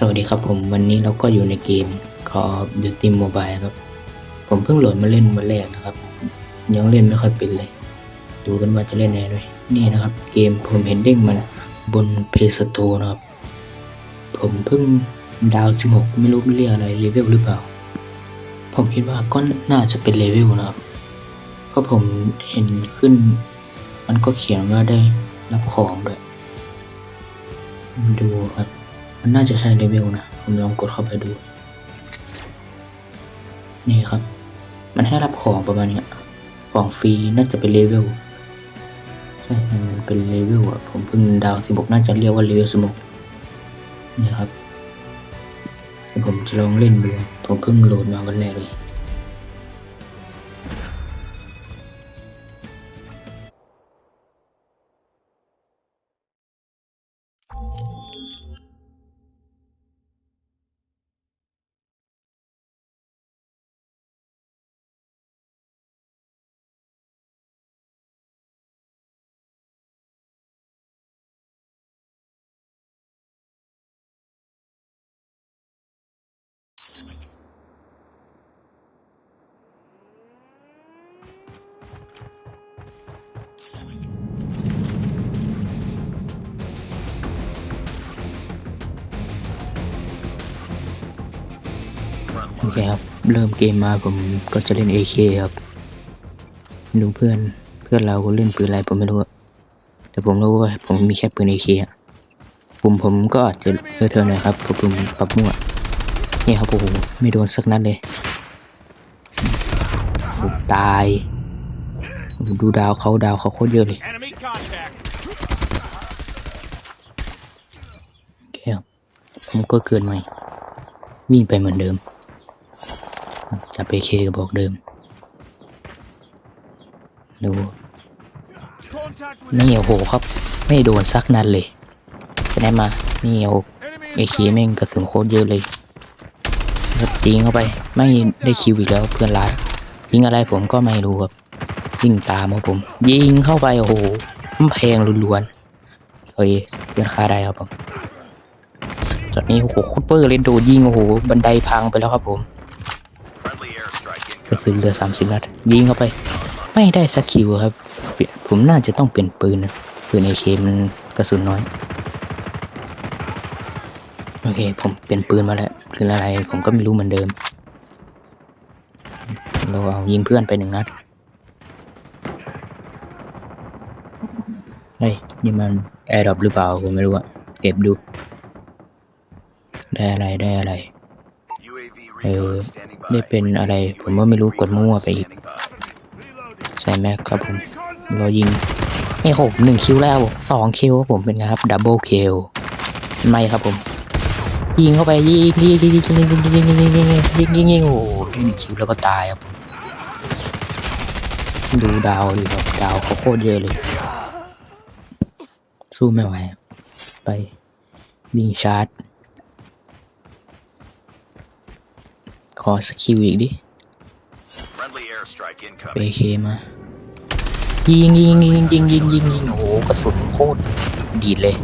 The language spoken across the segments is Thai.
สวัสดีครับผมวันนี้เราก็อยู่ในเกม Call of Duty Mobile ครับ ผมเพิ่งโหลดมาเล่นวันแรกนะครับ ยังเล่นไม่ค่อยเป็นเลย ดูกันว่าจะเล่นยังไงด้วยนี่นะครับ เกมผมเห็นเด้งมันบน Play Store นะครับ ผมเพิ่งดาว 16 ไม่รู้ไม่เรียกอะไรเลเวลหรือเปล่า ผมคิดว่าก็น่าจะเป็นเลเวลนะครับ เพราะผมเห็นขึ้น มันก็เขียนว่าได้รับของด้วย ดูครับ มันน่าจะใช่เลเวลนะ ผมลองกดเข้าไปดู นี่ครับ มันให้รับของประมาณนี้ของฟรีน่าจะเป็นเลเวลใช่มันเป็นเลเวลอะผมเพิ่งดาวสิบกน่าจะเรียกว่าเลเวลสิบกนี่ครับผมจะลองเล่นดู ผมเพิ่งโหลดมาวันแรกเลย โอเคครับ เริ่มเกมมาผมก็จะเล่น AK ครับ ดูเพื่อนเพื่อนเราก็เล่นปืนอะไรผมไม่รู้อะแต่ผมรู้ว่าผมมีแค่ปืน AK อะปุ่มผมก็อาจจะเลอะเทอะหน่อยครับเพราะปุ่มปรับมั่วนี่ครับโอ้โหไม่โดนสักนัดเลยโอ้โหตายดูดาวเขาดาวเขาโคตรเยอะเลยโอเคครับผมก็เกินใหม่วิ่งไปเหมือนเดิม จะไปเคกับบอกเดิม ดู Contact with นี่โอ้โหครับ ไม่โดนสักนัดเลยไปไหนมา นี่โอ้ enemy เอเคแม่งกระสุนโคตรเยอะเลยครับยิงเข้าไป ไม่ได้คิวอีกแล้วเพื่อนร้ายยิงอะไรผมก็ไม่รู้ครับ ยิงตามครับผม ยิงเข้าไปโอ้โหมันแพงล้วนๆเฮ้ยเพื่อนฆ่าได้ครับผมจอดนี้โอ้โหโคตรเปอร์เลยโดนยิงโอ้โหบันไดพังไปแล้วครับผม friendly airstrike กระสุนเหลือสามสิบนัดยิงเข้าไป ไม่ได้สักคิวครับ ผมน่าจะต้องเปลี่ยนปืนนะปืนเอเคมันกระสุนน้อย โอเค ผมเปลี่ยนปืนมาแล้วปืนอะไรผมก็ไม่รู้เหมือนเดิม เราเอายิงเพื่อนไปหนึ่งนัดเฮ้ยนี่มันแอร์ดรอปหรือเปล่าผมไม่รู้อะเก็บดู ได้อะไรได้อะไร เออได้เป็นอะไร ผมว่าไม่รู้กดมั่วไปอีกใส่แม็กครับผมรอยิงนี่ผมหนึ่งคิวแล้วสองคิวครับผมเป็นไงครับดับเบิลคิวไม่ครับผม ยิงเข้าไปยิงยิงยิงยิงยิงยิงยิงยิงยิงยิงยิงยิงยิงโอ้โหได้หนึ่งคิวแล้วก็ตายครับผมดูดาวดิครับดาวเขาโคตรเยอะเลย สู้ไม่ไหวไปวิ่งชาร์จ ขอสกิลอีกดิ Friendly airstrike เอ incoming. เคมา ยิงยิงยิงยิงยิงยิงยิงโอ้โหกระสุนโคตรดีดเลย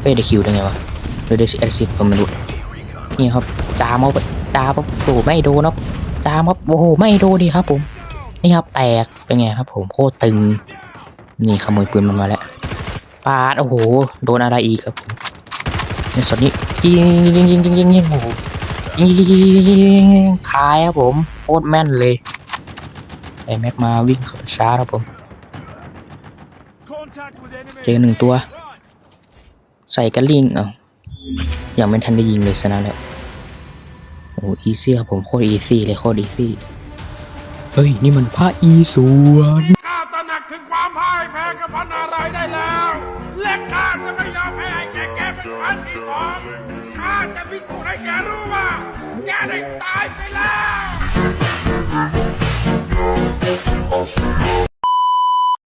เฮ้ยได้คิวได้ไงวะหรือได้แอซิดผมไม่รู้ Recon. นี่ครับจามเอาไปจามเอาโอ้โหไม่โดนครับจามครับโอ้โหไม่โดนดีครับผมนี่ครับแตกเป็นไงครับ ผมโคตรตึง นี่ขโมยปืนมันมาแล้วปาดโอ้โหโดนอะไรอีกครับผมในส่วนนี้ยิงยิงยิงยิงยิงยิงโอ้โห ยิงยิงยิงยิงยิงยิงยิงทายครับผมโคตรแม่นเลยไอ้แม็กมาวิ่งเข้าไปช้าครับผม เจอหนึ่งตัว ใส่กระลิงเอ้ายังไม่ทันได้ยิงเลยชนะแล้วโอ้อีซี่ครับผมโคตรอีซี่เลยโคตรอีซี่เฮ้ย นี่มันพระอีสวนข้าตระหนักถึงความพ่ายแพ้กับพันอะไรได้แล้ว และข้าจะไม่ยอมแพ้ให้แกแกเป็นครั้งที่สอง จะพิสูจน์ให้แกรู้ว่าแกได้ตายไปแล้ว